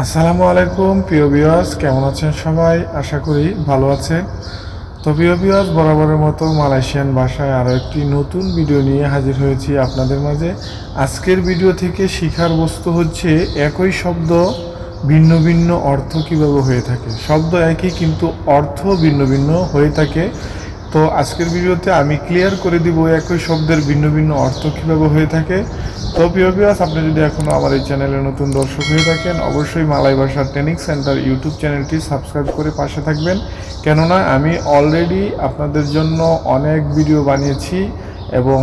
আসসালামু আলাইকুম, প্রিয় বিয়াস কেমন আছেন সবাই? আশা করি ভালো আছেন। তো প্রিয় বিয়াস বরাবরের মতো মালয়েশিয়ান ভাষায় আরও একটি নতুন ভিডিও নিয়ে হাজির হয়েছি আপনাদের মাঝে। আজকের ভিডিও থেকে শিখার বস্তু হচ্ছে, একই শব্দ ভিন্ন ভিন্ন অর্থ কীভাবে হয়ে থাকে। শব্দ একই, কিন্তু অর্থ ভিন্ন ভিন্ন হয়ে থাকে। তো আজকের ভিডিওতে আমি ক্লিয়ার করে দিব একই শব্দের ভিন্ন ভিন্ন অর্থ কীভাবে হয়ে থাকে। তো প্রিয় ভিউয়ার্স আপনি যদি এখনও আমার এই চ্যানেলে নতুন দর্শক হয়ে থাকেন, অবশ্যই মালাই ভাষার ট্রেনিং সেন্টার ইউটিউব চ্যানেলটি সাবস্ক্রাইব করে পাশে থাকবেন। কেননা, আমি অলরেডি আপনাদের জন্য অনেক ভিডিও বানিয়েছি। এবং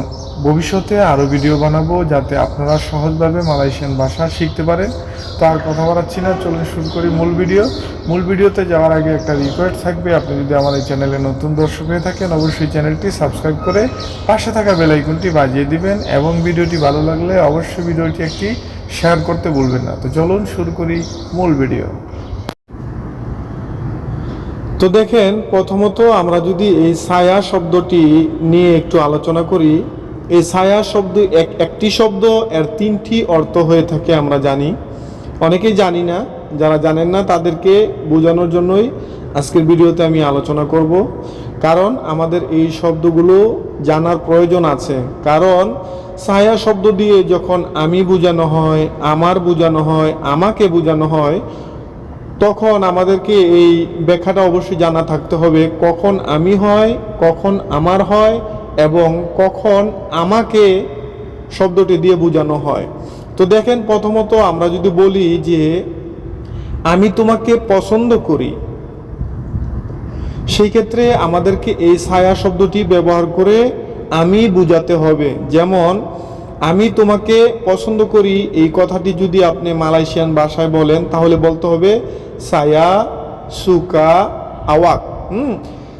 ভবিষ্যতে আরও ভিডিও বানাবো যাতে আপনারা সহজভাবে মালয়েশিয়ান ভাষা শিখতে পারেন। তো আর কথা বাড়াচ্ছি না, চলুন শুরু করি মূল ভিডিও। মূল ভিডিওতে যাওয়ার আগে একটা রিকোয়েস্ট থাকবে, আপনি যদি আমার এই চ্যানেলে নতুন দর্শক হয়ে থাকেন, অবশ্যই চ্যানেলটি সাবস্ক্রাইব করে পাশে থাকা বেল আইকনটি বাজিয়ে দিবেন এবং ভিডিওটি ভালো লাগলে অবশ্যই ভিডিওটি একটি শেয়ার করতে ভুলবেন না। তো চলুন শুরু করি মূল ভিডিও তো দেখেন, প্রথমত আমরা যদি এই ছায়া শব্দটি নিয়ে একটু আলোচনা করি, এই ছায়া শব্দ এক একটি শব্দ, এর তিনটি অর্থ হয়ে থাকে আমরা জানি। অনেকেই জানি না, যারা জানেন না তাদেরকে বোঝানোর জন্যই আজকের ভিডিওতে আমি আলোচনা করব। কারণ আমাদের এই শব্দগুলো জানার প্রয়োজন আছে। কারণ ছায়া শব্দ দিয়ে যখন আমি বোঝানো হয়, আমার বোঝানো হয়, আমাকে বোঝানো হয় তখন আমাদেরকে এই ব্যাখ্যাটা অবশ্যই জানা থাকতে হবে, কখন আমি হয়, কখন আমার হয় এবং কখন আমাকে শব্দটি দিয়ে বোঝানো হয়। তো দেখেন প্রথমত আমরা যদি বলি যে, আমি তোমাকে পছন্দ করি, সেই ক্ষেত্রে আমাদেরকে এই ছায়া শব্দটি ব্যবহার করে আমি বুঝাতে হবে। যেমন আমি তোমাকে পছন্দ করি এই কথাটি যদি আপনি মালয়েশিয়ান ভাষায় বলেন, তাহলে বলতে হবে, সায়া সুকা আওয়াক। হুম?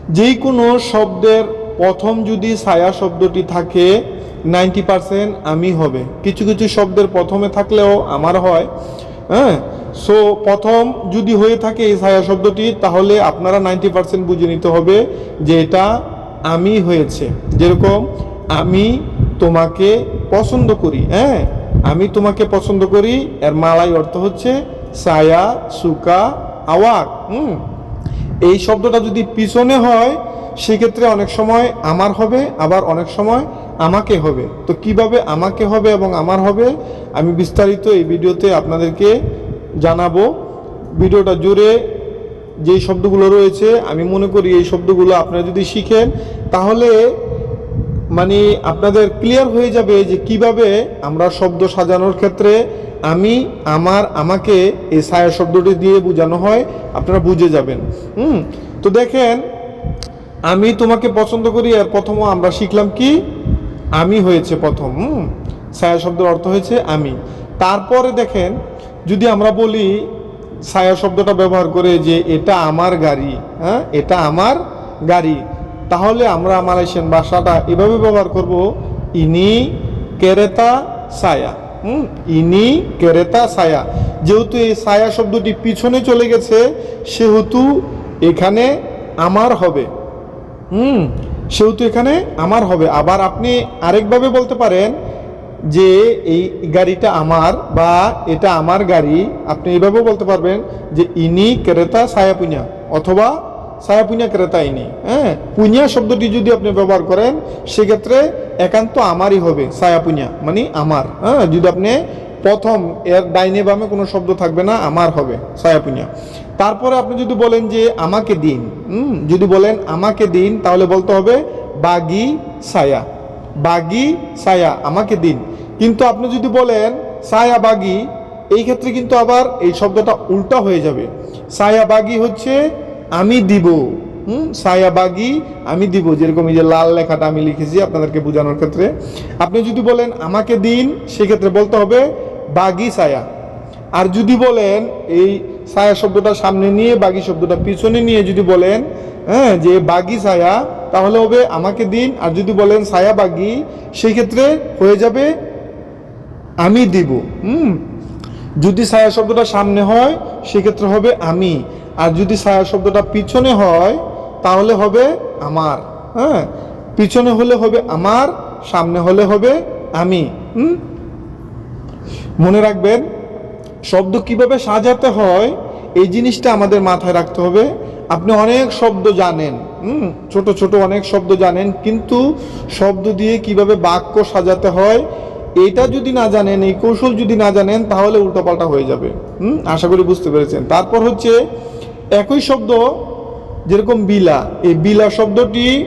যেই কোনো শব্দের প্রথম যদি ছায়া শব্দটি থাকে, নাইনটি পারসেন্ট আমি হবে। কিছু কিছু শব্দের প্রথমে থাকলেও আমার হয়। হ্যাঁ? সো, প্রথম যদি হয়ে থাকে এই ছায়া শব্দটি, তাহলে আপনারা নাইনটি পারসেন্ট বুঝে নিতে হবে যে এটা আমি হয়েছে। যেরকম, আমি তোমাকে পছন্দ করি হ্যাঁ? আমি তোমাকে পছন্দ করি, এর মালাই অর্থ হচ্ছে সায়া সুকা, আওয়াক, হুম? এই শব্দটা যদি পিছনে হয়, সেক্ষেত্রে অনেক সময় আমার হবে, আবার অনেক সময় আমাকে হবে। তো কীভাবে আমাকে হবে এবং আমার হবে, আমি বিস্তারিত এই ভিডিওতে আপনাদেরকে জানাব। ভিডিওটা জুড়ে যেই শব্দগুলো রয়েছে, আমি মনে করি এই শব্দগুলো আপনারা যদি শিখেন, তাহলে মানে আপনাদের ক্লিয়ার হয়ে যাবে যে কীভাবে আমরা শব্দ সাজানোর ক্ষেত্রে আমি, আমার, আমাকে এই ছায়া শব্দটি দিয়ে বোঝানো হয়। আপনারা বুঝে যাবেন। হুম? তো দেখেন, আমি তোমাকে পছন্দ করি আর প্রথম আমরা শিখলাম কি? আমি হয়েছে প্রথম। হুম? ছায়া শব্দের অর্থ হয়েছে আমি। তারপরে দেখেন, যদি আমরা বলি ছায়া শব্দটা ব্যবহার করে যে এটা আমার গাড়ি হ্যাঁ? এটা আমার গাড়ি। তাহলে আমরা মালয়েশিয়ান ভাষাটা এভাবে ব্যবহার করব, ইনি কেরেতা সায়া হুম? ইনি কেরেতা সায়া যেহেতু এই সায়া শব্দটি পিছনে চলে গেছে, সেহেতু এখানে আমার হবে। হুম? সেহেতু এখানে আমার হবে। আবার আপনি আরেকভাবে বলতে পারেন যে এই গাড়িটা আমার বা এটা আমার গাড়ি, আপনি এইভাবেও বলতে পারবেন যে ইনি ক্রেতা পুñা অথবা ক্রেতা ইনি হ্যাঁ? পুনিয়া শব্দটি যদি আপনি ব্যবহার করেন, সেক্ষেত্রে একান্ত আমারই হবে পুñা মানে আমার হ্যাঁ? যদি আপনি প্রথম এর ডাইনে বামে কোনো শব্দ থাকবে না, আমার হবে পুñা তারপরে আপনি যদি বলেন যে আমাকে দিন যদি বলেন আমাকে দিন, তাহলে বলতে হবে বাগি সায়া বাগি সায়া, আমাকে দিন। কিন্তু আপনি যদি বলেন ছায়া বাগি, এই ক্ষেত্রে কিন্তু আবার এই শব্দটা উল্টা হয়ে যাবে। ছায়া বাগি হচ্ছে আমি দিব, হুম ছায়া বাগি আমি দিব। যেরকম এই যে লাল লেখাটা আমি লিখেছি আপনাদেরকে বোঝানোর ক্ষেত্রে। আপনি যদি বলেন, আমাকে দিন সেক্ষেত্রে বলতে হবে, বাগি সায়া আর যদি বলেন, এই ছায়া শব্দটা সামনে নিয়ে, বাগি শব্দটা পিছনে নিয়ে যদি বলেন হ্যাঁ যে বাগি ছায়া, তাহলে হবে, আমাকে দিন আর যদি বলেন ছায়া বাগি সেই ক্ষেত্রে হয়ে যাবে, আমি দিব হুম। যদি ছায়া শব্দটা সামনে হয়, সেক্ষেত্রে হবে, আমি আর যদি ছায়া শব্দটা পিছনে হয়, তাহলে হবে আমার। হ্যাঁ? পিছনে হলে হবে আমার, সামনে হলে হবে আমি। হুম? মনে রাখবেন, শব্দ কীভাবে সাজাতে হয়, এই জিনিসটা আমাদের মাথায় রাখতে হবে। আপনি অনেক শব্দ জানেন, হুম? ছোট ছোট অনেক শব্দ জানেন, কিন্তু শব্দ দিয়ে কীভাবে বাক্য সাজাতে হয় এটা যদি না জানেন, এই কৌশল যদি না জানেন, তাহলে উল্টোপাল্টা হয়ে যাবে। হুম? আশা করি বুঝতে পেরেছেন। তারপর হচ্ছে একই শব্দ, যেরকম বিলা, এই বিলা শব্দটি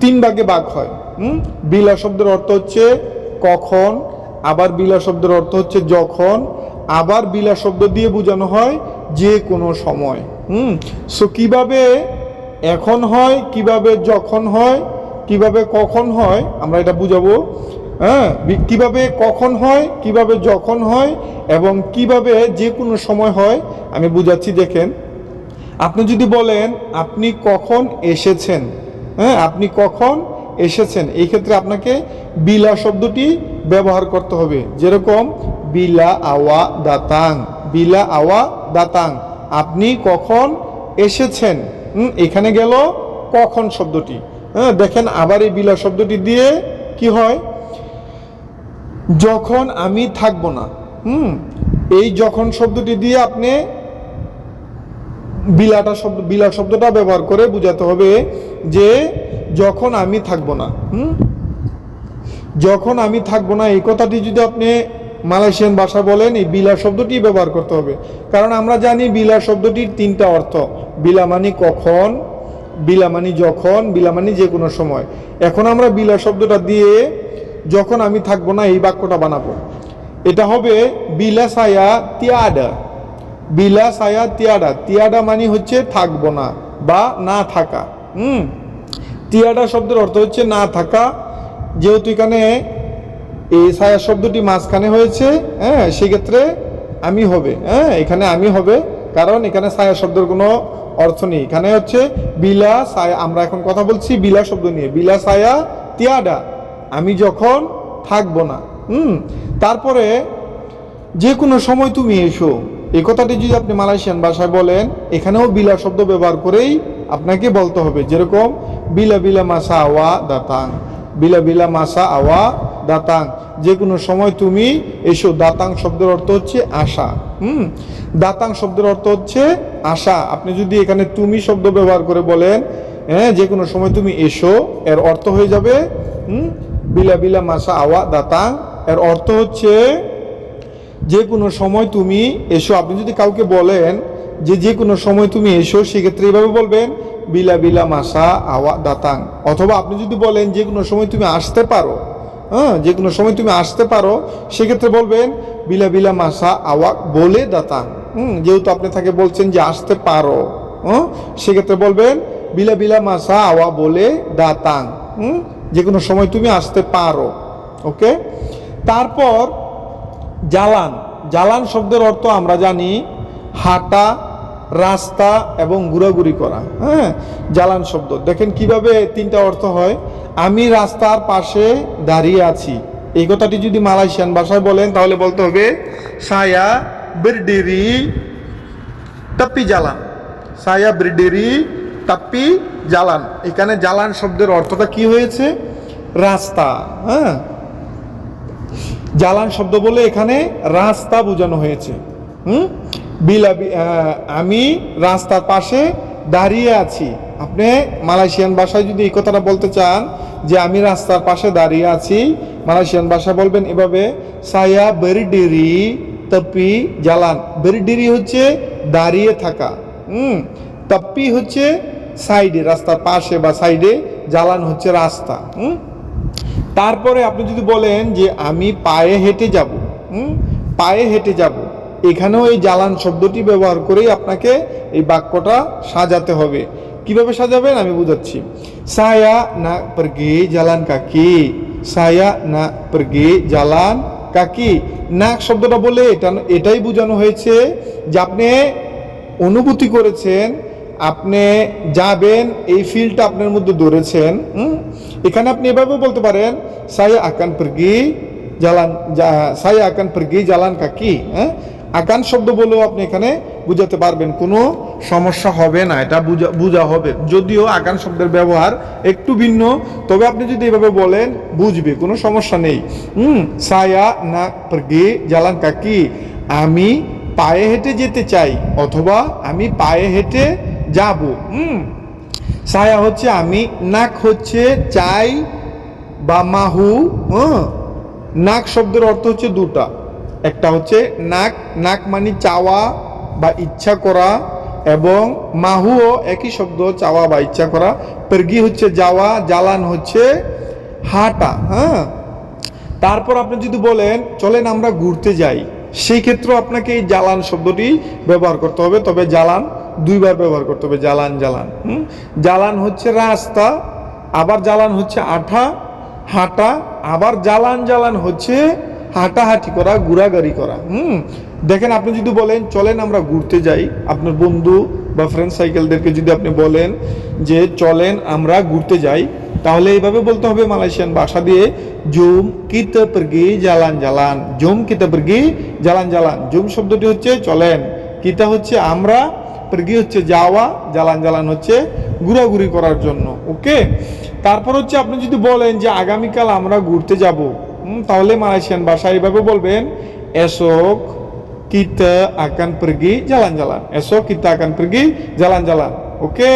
তিন ভাগে ভাগ হয়। হুম? বিলা শব্দের অর্থ হচ্ছে কখন, আবার বিলা শব্দের অর্থ হচ্ছে যখন, আবার বিলা শব্দ দিয়ে বোঝানো হয় যে কোনো সময়। হুম? সো কীভাবে এখন হয়, কীভাবে যখন হয়, কীভাবে কখন হয়, আমরা এটা বুঝাবো। হ্যাঁ কীভাবে কখন হয়, কীভাবে যখন হয়, এবং কীভাবে যে কোনো সময় হয়, আমি বুঝাচ্ছি, দেখেন। আপনি যদি বলেন, আপনি কখন এসেছেন? হ্যাঁ আপনি কখন এসেছেন? এই ক্ষেত্রে আপনাকে বিলা শব্দটি ব্যবহার করতে হবে। যেরকম, বিলা আওয়া দাতাং। বিলা আওয়া দাতাং। আপনি কখন এসেছেন? এখানে গেল কখন শব্দটি। হ্যাঁ দেখেন, আবার এই বিলা শব্দটি দিয়ে কি হয়? যখন আমি থাকব না, হুম, এই যখন শব্দটি দিয়ে আপনি বিলাটা শব্দ, বিলা শব্দটা ব্যবহার করে বোঝাতে হবে যে যখন আমি থাকব না, হুম, যখন আমি থাকব না, এই কথাটি যদি আপনি মালয়েশিয়ান ভাষা বলেন, এই বিলা শব্দটি ব্যবহার করতে হবে। কারণ আমরা জানি বিলা শব্দটির তিনটা অর্থ, বিলা মানে কখন, বিলা মানে যখন, বিলা মানে যে কোনো সময়। এখন আমরা বিলা শব্দটা দিয়ে যখন আমি থাকব না, এই বাক্যটা বানাবো। এটা হবে বিলা সায়া তিয়াডা বিলা সায়া তিয়াডা তিয়াডা মানে হচ্ছে থাকব না বা না থাকা। হুম? তিয়াডা শব্দের অর্থ হচ্ছে না থাকা। যেহেতু এখানে এই সায়া শব্দটি মাঝখানে হয়েছে হ্যাঁ সেক্ষেত্রে আমি হবে হ্যাঁ এখানে আমি হবে, কারণ এখানে সায়া শব্দের কোনো অর্থ নেই। এখানে হচ্ছে বিলা সায়া আমরা এখন কথা বলছি বিলা শব্দ নিয়ে। বিলা সায়া তিয়াডা আমি যখন থাকব না, হুম, তারপরে যে কোনো সময় তুমি এসো। এই কথাটি যদি আপনি মালয়েশিয়ান ভাষায় বলেন, এখানেও বিলা শব্দ ব্যবহার করেই আপনাকে বলতে হবে। যেরকম, বিলা বিলা মাসা আওয়া দাতাং বিলা বিলা মাসা আওয়া দাতাং যে কোনো সময় তুমি এসো দাতাং শব্দের অর্থ হচ্ছে আশা। হুম দাতাং শব্দের অর্থ হচ্ছে আশা। আপনি যদি এখানে তুমি শব্দ ব্যবহার করে বলেন হ্যাঁ যে কোনো সময় তুমি এসো, এর অর্থ হয়ে যাবে, হুম বিলা বিলা মাসা আওয়া দাতাং। এর অর্থ হচ্ছে, যে কোনো সময় তুমি এসো। আপনি যদি কাউকে বলেন যে যে কোনো সময় তুমি এসো, সেক্ষেত্রে এইভাবে বলবেন, বিলা বিলা মাসা আওয়া দাতাং। অথবা আপনি যদি বলেন, যে কোনো সময় তুমি আসতে পারো হ্যাঁ যে কোনো সময় তুমি আসতে পারো, সেক্ষেত্রে বলবেন, বিলা বিলা মাসা আওয়া বলে দাতাং। হুম, যেহেতু আপনি তাকে বলছেন যে আসতে পারো হ্যাঁ সেক্ষেত্রে বলবেন, বিলা বিলা মাসা আওয়া বলে দাতাং। হুম যে কোনো সময় তুমি আসতে পারো, ওকে? তারপর জালান জালান শব্দের অর্থ আমরা জানি হাঁটা, রাস্তা এবং ঘোরাঘুরি করা হ্যাঁ? জালান শব্দ। দেখেন কীভাবে তিনটা অর্থ হয়। আমি রাস্তার পাশে দাঁড়িয়ে আছি। এই কথাটি যদি মালয়েশিয়ান ভাষায় বলেন, তাহলে বলতে হবে, সায়া বিরডিরি টাপ্পি জালান সায়া ব্রিডেরি টাপ্পি জালান। এখানে জালান শব্দের অর্থটা কি হয়েছে? রাস্তা হ্যাঁ? জালান শব্দ বলে এখানে রাস্তা বোঝানো হয়েছে। হুম? বিলাবি আমি রাস্তার পাশে দাঁড়িয়ে আছি। আপনি মালয়েশিয়ান ভাষায় যদি এই কথাটা বলতে চান যে আমি রাস্তার পাশে দাঁড়িয়ে আছি, মালয়েশিয়ান ভাষা বলবেন এভাবে, সায়া বেরিডেরি তপি জালান। বেরিডেরি হচ্ছে দাঁড়িয়ে থাকা। হুম? তপ্পি হচ্ছে সাইডে, রাস্তার পাশে বা সাইডে জালান হচ্ছে রাস্তা, হুম? তারপরে আপনি যদি বলেন যে আমি পায়ে হেঁটে যাব, হুম? পায়ে হেঁটে যাব, এখানেও এই জ্বালান শব্দটি ব্যবহার করেই আপনাকে এই বাক্যটা সাজাতে হবে। কীভাবে সাজাবেন? আমি বুঝাচ্ছি। সায়া না pergi জ্বালান কাকি, সায়া না pergi জ্বালান কাকি। নাক শব্দটা বলে এটা, এটাই বোঝানো হয়েছে যে আপনি অনুভূতি করেছেন আপনি যাবেন, এই ফিলটা আপনার মধ্যে ধরেছেন? এখানে আপনি এভাবে বলতে পারেন saya আকান pergi jalan সাই saya akan pergi কাকি হ্যাঁ? আকান শব্দ বলেও আপনি এখানে বুঝাতে পারবেন, কোনো সমস্যা হবে না, এটা বুঝা, বোঝা হবে। যদিও আকান শব্দের ব্যবহার একটু ভিন্ন, তবে আপনি যদি এভাবে বলেন, বুঝবে, কোনো সমস্যা নেই। হুম? সায়া না pergi jalan কাকি আমি পায়ে হেঁটে যেতে চাই, অথবা আমি পায়ে হেঁটে যাব। হুম। সায়া হচ্ছে আমি নাক হচ্ছে চাই বা মাহু হ্যাঁ। নাক শব্দের অর্থ হচ্ছে দুটা। একটা হচ্ছে নাক নাক মানে চাওয়া বা ইচ্ছা করা এবং মাহুও একই শব্দ চাওয়া বা ইচ্ছা করা। পেরগি হচ্ছে যাওয়া জালান হচ্ছে হাঁটা হ্যাঁ। তারপর আপনি যদি বলেন চলেন আমরা ঘুরতে যাই সেই ক্ষেত্রে আপনাকে এই জ্বালান শব্দটি ব্যবহার করতে হবে তবে জ্বালান দুইবার ব্যবহার করতে হবে, জ্বালান জ্বালান, হুম? জ্বালান হচ্ছে রাস্তা, আবার জ্বালান হচ্ছে আঠা, হাঁটা, আবার জ্বালান জ্বালান হচ্ছে হাঁটাহাঁটি করা, ঘোরাঘুরি করা, হুম? দেখেন আপনি যদি বলেন, চলেন আমরা ঘুরতে যাই, আপনার বন্ধু বা ফ্রেন্ড সাইকেলদেরকে যদি আপনি বলেন যে, চলেন আমরা ঘুরতে যাই, তাহলে এইভাবে বলতে হবে মালয়েশিয়ান ভাষা দিয়ে, জুম kita pergi jalan-jalan জুম kita pergi jalan-jalan জুম শব্দটি হচ্ছে, চলেন। কিতা হচ্ছে, আমরা pergi হচ্ছে যাওয়া, জ্বালান জ্বালান হচ্ছে ঘুরাঘুরি করার জন্য ওকে তারপর হচ্ছে আপনি যদি বলেন যে আগামীকাল আমরা ঘুরতে যাব তাহলে মালয়েশিয়ান ভাষায় এইভাবে বলবেন, এসক kita আকান pergi জ্বালান জ্বালান esok kita আকান pergi জ্বালান জ্বালান oke